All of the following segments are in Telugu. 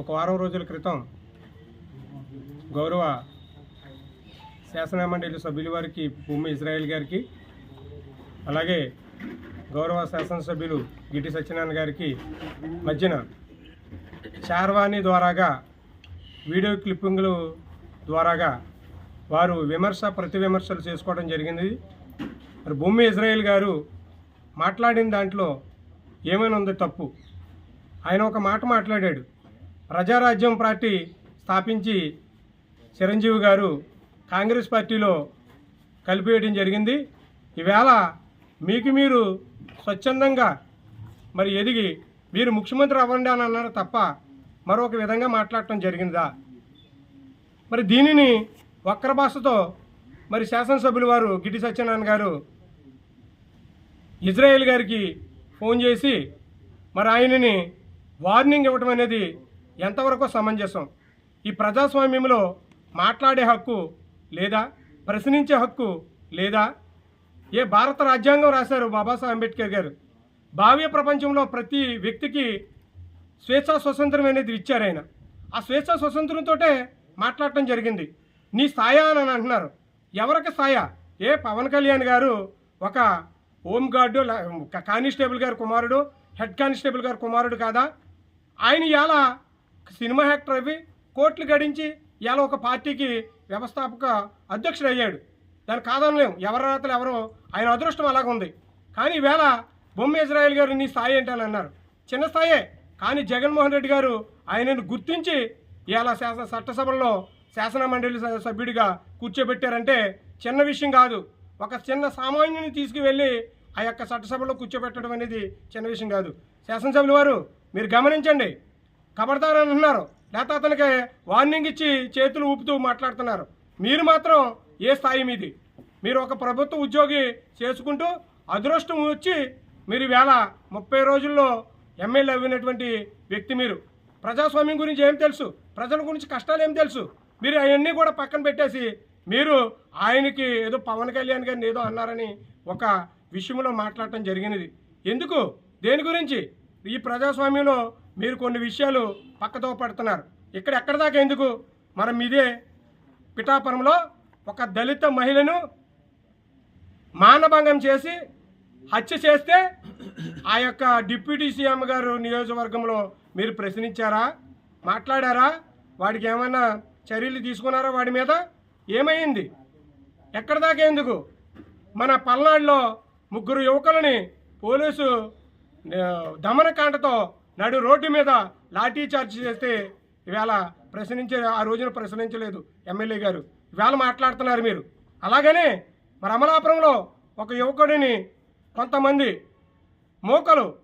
ఒక వారం రోజుల క్రితం గౌరవ శాసనమండలి సభ్యుల వారికి భూమి ఇజ్రాయెల్ గారికి అలాగే గౌరవ శాసనసభ్యులు గిటి సత్యనారాయణ గారికి మధ్యన చార్వాణి ద్వారాగా వీడియో క్లిప్పింగ్లు ద్వారాగా వారు విమర్శ ప్రతి విమర్శలు చేసుకోవడం జరిగింది. మరి భూమి ఇజ్రాయెల్ గారు మాట్లాడిన దాంట్లో ఏమైనా ఉంది తప్పు? ఆయన ఒక మాట మాట్లాడాడు. ప్రజారాజ్యం పార్టీ స్థాపించి చిరంజీవి గారు కాంగ్రెస్ పార్టీలో కలిపివేయడం జరిగింది. ఈవేళ మీకు మీరు స్వచ్ఛందంగా మరి ఎదిగి మీరు ముఖ్యమంత్రి అవ్వండి అని అన్నారు తప్ప మరొక విధంగా మాట్లాడటం జరిగిందా? మరి దీనిని వక్ర భాషతో మరి శాసనసభ్యులు వారు గిటి సత్యనారాయణ గారు ఇజ్రాయెల్ గారికి ఫోన్ చేసి మరి ఆయనని వార్నింగ్ ఇవ్వటం అనేది ఎంతవరకు సమంజసం? ఈ ప్రజాస్వామ్యంలో మాట్లాడే హక్కు లేదా ప్రశ్నించే హక్కు లేదా? ఏ భారత రాజ్యాంగం రాశారు బాబాసాహెబ్ అంబేద్కర్ గారు? భావ్య ప్రపంచంలో ప్రతి వ్యక్తికి స్వేచ్ఛా స్వతంత్రం అనేది ఇచ్చారు ఆయన. ఆ స్వేచ్ఛా స్వతంత్రంతోటే మాట్లాడటం జరిగింది. నీ స్థాయా అని అంటున్నారు. ఎవరికి స్థాయా ఏ పవన్ కళ్యాణ్ గారు ఒక హోమ్ గార్డు కానిస్టేబుల్ గారి కుమారుడు హెడ్ కానిస్టేబుల్ గారి కుమారుడు కాదా? ఆయన ఇలా సినిమా యాక్టర్ అవి కోట్లు గడించి ఇవాళ ఒక పార్టీకి వ్యవస్థాపక అధ్యక్షుడు అయ్యాడు దాని కాదనలేం. ఎవరి రాతలు ఎవరో ఆయన అదృష్టం అలాగుంది కానీ ఈవేళ బొమ్మ ఇజ్రాయల్ గారు నీ స్థాయి ఏంటని అన్నారు. చిన్న స్థాయే. కానీ జగన్మోహన్ రెడ్డి గారు ఆయనను గుర్తించి ఇలా శాసన చట్టసభల్లో శాసన మండలి సభ్యుడిగా కూర్చోబెట్టారంటే చిన్న విషయం కాదు. ఒక చిన్న సామాన్యుని తీసుకువెళ్ళి ఆ యొక్క చట్టసభలో కూర్చోబెట్టడం అనేది చిన్న విషయం కాదు. శాసనసభ్యుల వారు మీరు గమనించండి. కబడతారని అంటున్నారు లేకపోతే అతనికి వార్నింగ్ ఇచ్చి చేతులు ఊపుతూ మాట్లాడుతున్నారు. మీరు మాత్రం ఏ స్థాయి మీది? మీరు ఒక ప్రభుత్వ ఉద్యోగి చేసుకుంటూ అదృష్టం వచ్చి మీరు వేళ ముప్పై రోజుల్లో ఎమ్మెల్యే అవినటువంటి వ్యక్తి మీరు. ప్రజాస్వామ్యం గురించి ఏం తెలుసు? ప్రజల గురించి కష్టాలు ఏం తెలుసు? మీరు అవన్నీ కూడా పక్కన పెట్టేసి మీరు ఆయనకి ఏదో పవన్ కళ్యాణ్ గారిని ఏదో అన్నారని ఒక విషయంలో మాట్లాడటం జరిగినది. ఎందుకు? దేని గురించి? ఈ ప్రజాస్వామ్యంలో మీరు కొన్ని విషయాలు పక్కతో పడుతున్నారు. ఇక్కడ ఎక్కడ దాకా ఎందుకు? మనం ఇదే పిఠాపురంలో ఒక దళిత మహిళను మానభంగం చేసి హత్య చేస్తే ఆ యొక్క డిప్యూటీ సీఎం గారు నియోజకవర్గంలో మీరు ప్రశ్నించారా? మాట్లాడారా? వాడికి ఏమైనా చర్యలు తీసుకున్నారా వాడి మీద? ఏమైంది? ఎక్కడ దాకా ఎందుకు? మన పల్నాడులో ముగ్గురు యువకులని పోలీసు దమనకాండతో నడు రోడ్డు మీద లాఠీ చార్జ్ చేస్తే ఇవాళ ప్రశ్నించే ఆ రోజున ప్రశ్నించలేదు ఎమ్మెల్యే గారు. ఇవాళ మాట్లాడుతున్నారు మీరు. అలాగనే మరి అమలాపురంలో ఒక యువకుడిని కొంతమంది మూకలు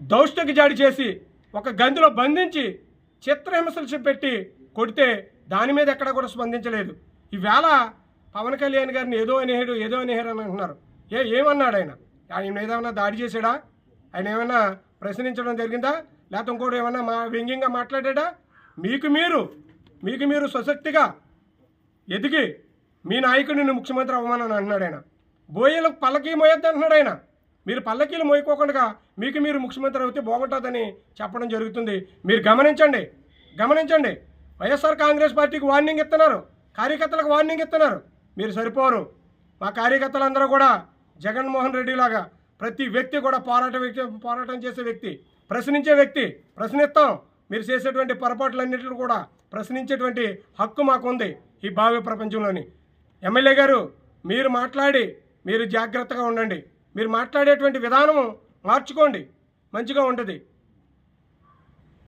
దౌష్టికి జాడి చేసి ఒక గందిలో బంధించి చిత్రహింసలు పెట్టి కొడితే దాని మీద ఎక్కడ కూడా స్పందించలేదు. ఈవేళ పవన్ కళ్యాణ్ గారిని ఏదో అనేహడు ఏదో అనేహడు అని అంటున్నారు. ఏ ఏమన్నాడు ఆయన? ఆయన ఏదైనా దాడి చేశాడా? ఆయన ఏమైనా ప్రశ్నించడం జరిగిందా? లేకపోతే ఇంకోటి ఏమైనా మా వ్యంగ్యంగా మాట్లాడాడా? మీకు మీరు మీకు మీరు స్వశక్తిగా ఎదిగి మీ నాయకుడిని ముఖ్యమంత్రి అవ్వమని అన్నాడు ఆయన. బోయలకు పల్లకీ మోయొద్దు అంటున్నాడు ఆయన. మీరు పల్లకీలు మోయకోకుండా మీకు మీరు ముఖ్యమంత్రి అవుతే బాగుంటుందని చెప్పడం జరుగుతుంది. మీరు గమనించండి గమనించండి. వైఎస్ఆర్ కాంగ్రెస్ పార్టీకి వార్నింగ్ ఇస్తున్నారు. కార్యకర్తలకు వార్నింగ్ ఇస్తున్నారు. మీరు సరిపోరు. మా కార్యకర్తలందరూ కూడా జగన్మోహన్ రెడ్డి లాగా ప్రతి వ్యక్తి కూడా పోరాట వ్యక్తి పోరాటం చేసే వ్యక్తి. ప్రశ్నించే వ్యక్తి. ప్రశ్నిస్తాం. మీరు చేసేటువంటి పొరపాట్లన్నింటిని కూడా ప్రశ్నించేటువంటి హక్కు మాకుంది ఈ భావి ప్రపంచంలోని. ఎమ్మెల్యే గారు మీరు మాట్లాడి మీరు జాగ్రత్తగా ఉండండి. మీరు మాట్లాడేటువంటి విధానం మార్చుకోండి. మంచిగా ఉంటుంది.